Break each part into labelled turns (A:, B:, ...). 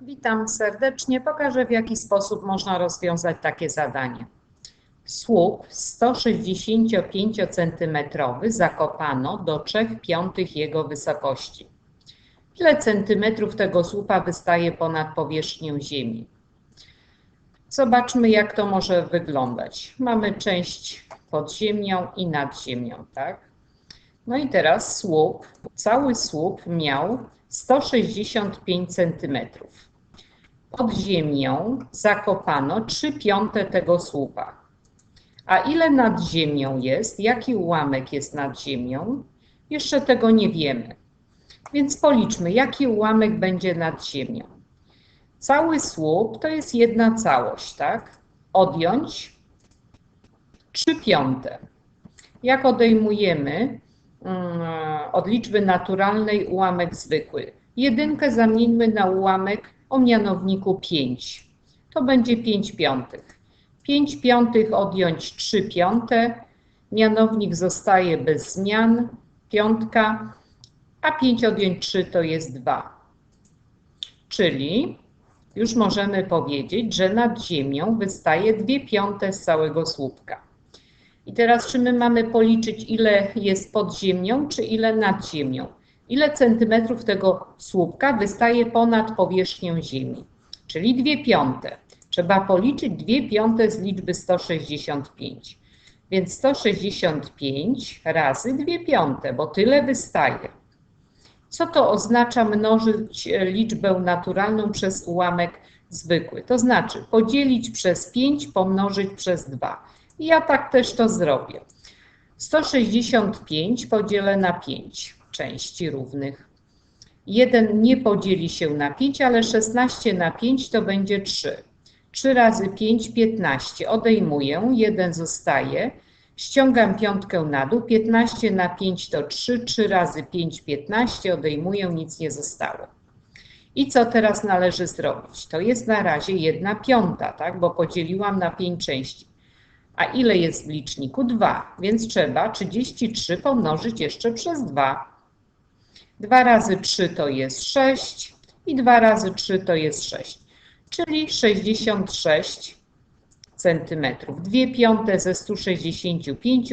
A: Witam serdecznie. Pokażę w jaki sposób można rozwiązać takie zadanie. Słup 165 cm zakopano do 3 piątych jego wysokości. Ile centymetrów tego słupa wystaje ponad powierzchnię ziemi? Zobaczmy jak to może wyglądać. Mamy część pod ziemią i nad ziemią, tak? No i teraz słup, cały słup miał 165 cm. Pod ziemią zakopano 3 piąte tego słupa. A ile nad ziemią jest? Jaki ułamek jest nad ziemią? Jeszcze tego nie wiemy. Więc policzmy, jaki ułamek będzie nad ziemią. Cały słup to jest jedna całość, tak? Odjąć 3 piąte. Jak odejmujemy mm, od liczby naturalnej ułamek zwykły? Jedynkę zamieńmy na ułamek o mianowniku 5. To będzie 5 piątych. 5 piątych odjąć 3 piąte. Mianownik zostaje bez zmian. Piątka. A 5 odjąć 3 to jest 2. Czyli już możemy powiedzieć, że nad ziemią wystaje 2 piąte z całego słupka. I teraz, czy my mamy policzyć, ile jest pod ziemią, czy ile nad ziemią? Ile centymetrów tego słupka wystaje ponad powierzchnię ziemi? Czyli 2 piąte. Trzeba policzyć 2 piąte z liczby 165. Więc 165 razy 2 piąte, bo tyle wystaje. Co to oznacza mnożyć liczbę naturalną przez ułamek zwykły? To znaczy podzielić przez 5, pomnożyć przez 2. I ja tak też to zrobię. 165 podzielę na 5 części równych. 1 nie podzieli się na 5, ale 16 na 5 to będzie 3. 3 razy 5, 15. Odejmuję, 1 zostaje. Ściągam piątkę na dół, 15 na 5 to 3, 3 razy 5, 15, odejmuję, nic nie zostało. I co teraz należy zrobić? To jest na razie 1 piąta, tak? bo podzieliłam na 5 części. A ile jest w liczniku? 2, więc trzeba 33 pomnożyć jeszcze przez 2. 2 razy 3 to jest 6 i 2 razy 3 to jest 6, czyli 66 centymetrów. 2 piąte ze 165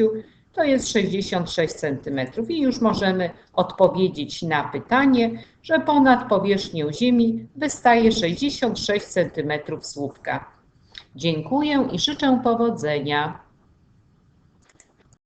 A: to jest 66 centymetrów i już możemy odpowiedzieć na pytanie, że ponad powierzchnią Ziemi wystaje 66 centymetrów słupka. Dziękuję i życzę powodzenia.